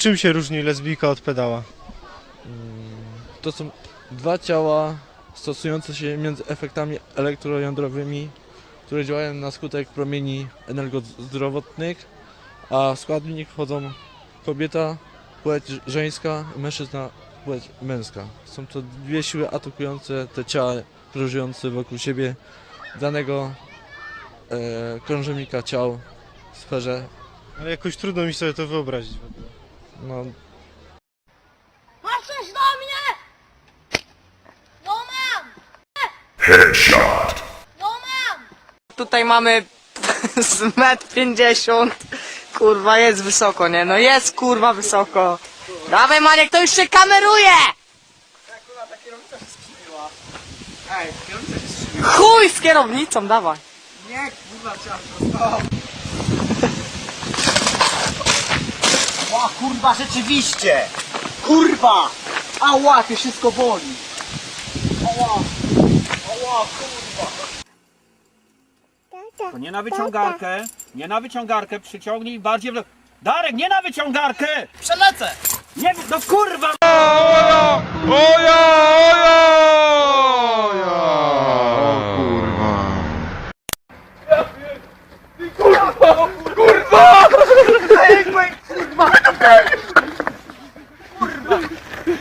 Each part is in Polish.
Czym się różni lesbijka od pedała? To są dwa ciała stosujące się między efektami elektrojądrowymi, które działają na skutek promieni energozdrowotnych, a w składnik wchodzą kobieta, płeć żeńska, mężczyzna, płeć męska. Są to dwie siły atakujące te ciała krążące wokół siebie danego e, krążownika ciał w sferze Ale jakoś trudno mi sobie to wyobrazić. No, Masz coś do mnie? No mam! No mam! Tutaj mamy z metr 50. Kurwa, jest wysoko, nie? No jest kurwa wysoko. Dawaj Maniek, to już się kameruje! Chuj z kierownicą, dawaj. O kurwa, rzeczywiście! Kurwa! Ała, to wszystko boli! Ała! Ała, kurwa! To nie na wyciągarkę, nie na wyciągarkę, przyciągnij bardziej w lewo. Darek, nie na wyciągarkę! Przelecę! Nie, no kurwa!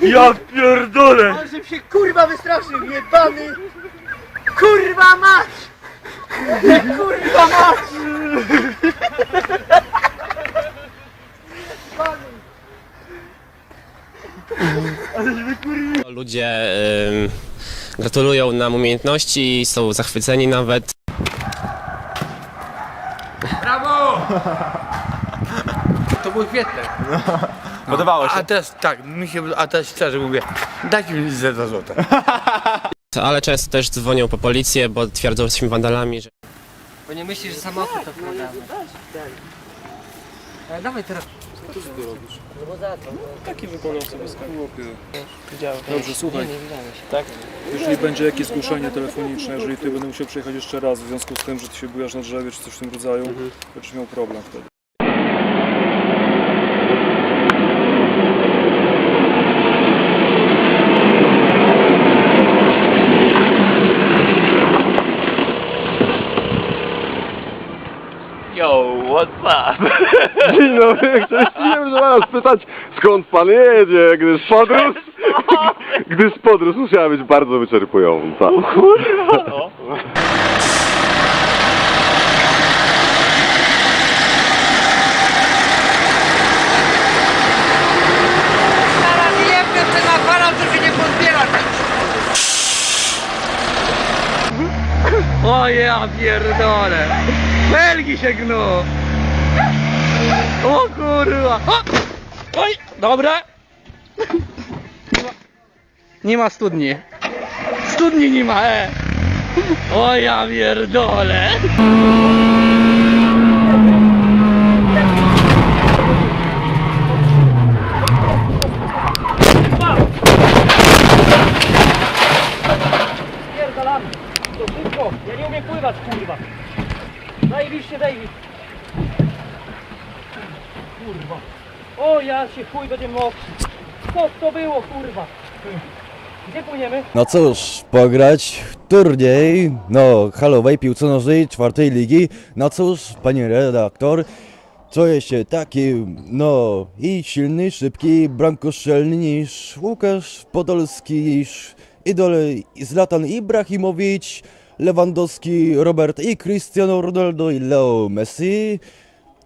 Ja pierdolę! Ale żebym się kurwa wystraszył, jebany! Kurwa mać! Kurwa mać! Ludzie ym, gratulują nam umiejętności, są zachwyceni nawet. To było świetne. Podobało się. A teraz tak, mi się, a teraz szczerze mówię, dajcie mi za 2 złote. Ale często też dzwonią po policję, bo twierdzą, że jesteśmy wandalami. Że... Bo nie myślisz, że samochód to wkładamy. Ale dawaj teraz. Taki wykonał sobie skarbopie. Dobrze, słuchaj. Nie, nie widziałem się. Tak? Jeżeli będzie jakieś zgłoszenie telefoniczne, jeżeli ty będę musiał przyjechać jeszcze raz w związku z tym, że ty się bujasz na drzewie czy coś w tym rodzaju, to będziesz miał problem wtedy. Dzień dobry, chciałem was spytać, skąd pan jedzie, gdyż podróż, gdyż podróż musiała być bardzo wyczerpująca. Teraz jebnę ten aparat, to się nie pozbiera. O ja pierdolę. Felgi się gną. O kurwa. O! Oj, dobra. Nie ma, nie ma studni. Studni nie ma, e. O ja pierdolę. Ja nie umiem pływać, kurwa! Zajebiście, David! Kurwa! O, ja się chuj będzie mokry! Co to było, kurwa? Gdzie płyniemy? No cóż, pograć w turniej, no, halowej piłce nożnej czwartej ligi. No cóż, panie redaktor, czuję się taki, no, i silny, szybki, bramkostrzelny niż Łukasz Podolski, niż idol Zlatan Ibrahimowicz, Lewandowski, Robert i Cristiano Ronaldo i Leo Messi.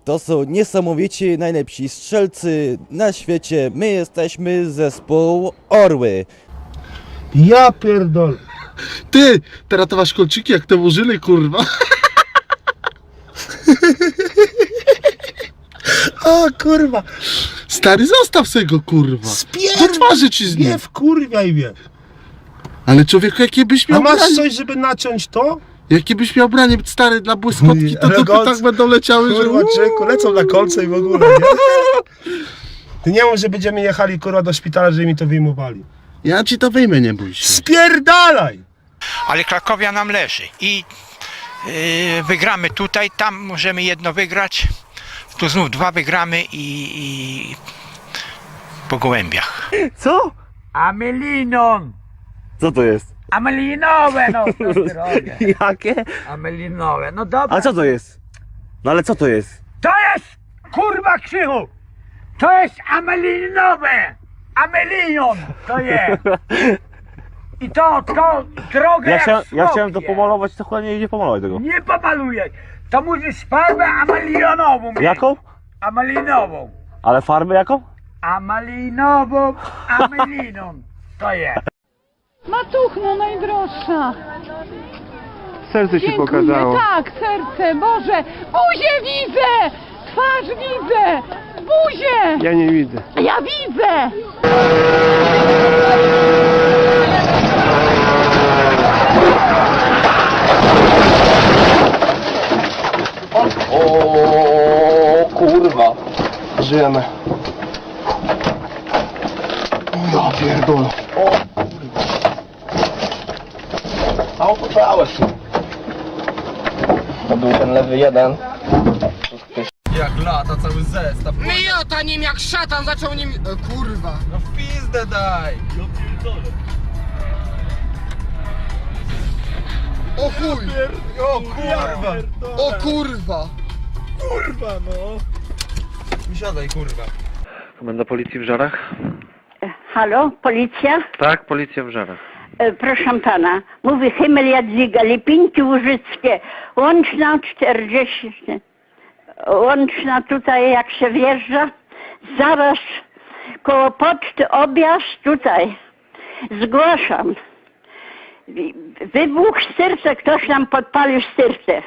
To są niesamowici najlepsi strzelcy na świecie. My jesteśmy zespół Orły. Ja pierdol. Ty, teraz to masz kolczyki jak te murzyny, kurwa. o kurwa. Stary, zostaw se go, kurwa. Do twarzy ci z nim. Nie wkurwiaj mnie. Ale człowieku, jakie byś A miał masz branie, coś, żeby naciąć to? Jakie byś miał branie stary dla błyskotki, to dupy Elegancko. tak będą leciały, że... Kurwa, lecą na kolce i w ogóle, nie? Ty nie mów, że będziemy jechali, kurwa, do szpitala, żeby mi to wyjmowali. Ja ci to wyjmę, nie bój się. Spierdalaj! Ale Krakowia nam leży i yy, wygramy tutaj, tam możemy jedno wygrać, tu znów dwa wygramy i, i po gołębiach. Co? Amelinon! Co to jest? Amelinowe, no. Jakie? Amelinowe, no dobra. A co to jest? No ale co to jest? To jest kurwa krzychu! To jest amelinowe! Amelinon to jest! I to, to drogę Ja, jak chciałem, ja smok chciałem to jest. pomalować, to chyba nie, nie pomalować tego. Nie pomalujesz! To musisz farbę amelinową mieć. Jaką? Amelinową. Ale farbę jaką? Amalinową ameliną to jest. Matuchno najdroższa. Serce się Dziękuję, tak, serce, Boże. Buzię widzę! Twarz widzę! Buzię! Ja nie widzę. Ja widzę! O kurwa. Żyjemy. Ja pierdolę. O A opoczałeś. To był ten lewy jeden. Jak lata cały zestaw. Miota nim jak szatan zaczął nim... kurwa. No w pizdę daj! O chuj! O kurwa! O kurwa! Kurwa no! Wysiadaj kurwa. Komenda policji w Żarach? Halo, policja? Tak, policja w Żarach. E, proszę pana, mówi Himmel Jadwiga, Lipinki Łużyckie, łączna 40, łączna tutaj jak się wjeżdża, zaraz koło poczty objazd tutaj, zgłaszam. Wybuch styrce, ktoś nam podpalił styrce.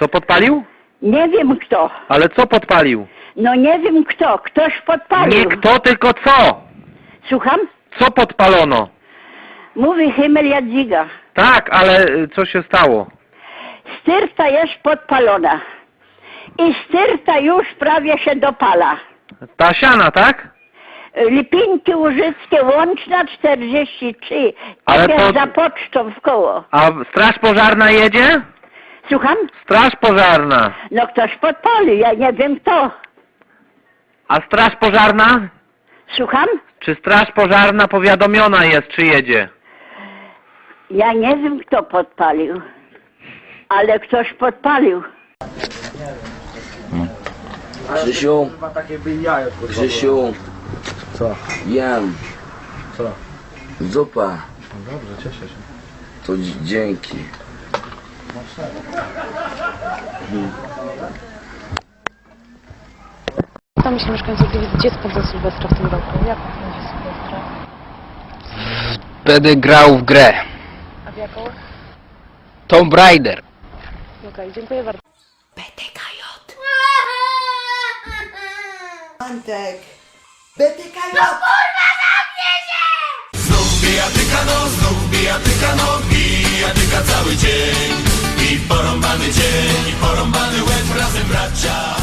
Co podpalił? Nie wiem kto, Ale co podpalił? no nie wiem kto, ktoś podpalił. Nie kto, tylko co? Słucham? Co podpalono? Mówi Himmel Jadwiga. Tak, ale y, co się stało? Styrta jest podpalona. I styrta już prawie się dopala. Ta siana, tak? Lipinki Łużyckie, łączna 43. Ale to- za pocztą w koło. A straż pożarna jedzie? Słucham? Straż pożarna. No ktoś podpalił, ja nie wiem kto. A straż pożarna? Słucham? Czy straż pożarna powiadomiona jest, czy jedzie? Ja nie wiem kto podpalił. Ale ktoś podpalił. Krzysiu, Krzysiu, Co? jem, Co? zupa, No dobrze, cieszę się. to dzięki. Tam się mieszkańców Gliwic, gdzie spędza Sylwestra w tym roku? Jak będzie Sylwestra? Będę grał w grę. Jaką? Tomb Raider. Okej, dziękuję bardzo. Antek. BTK. Znów bijatyka no, znów bijatyka no, bijatyka cały dzień. I porąbany dzień, i porąbany łeb razem bracia.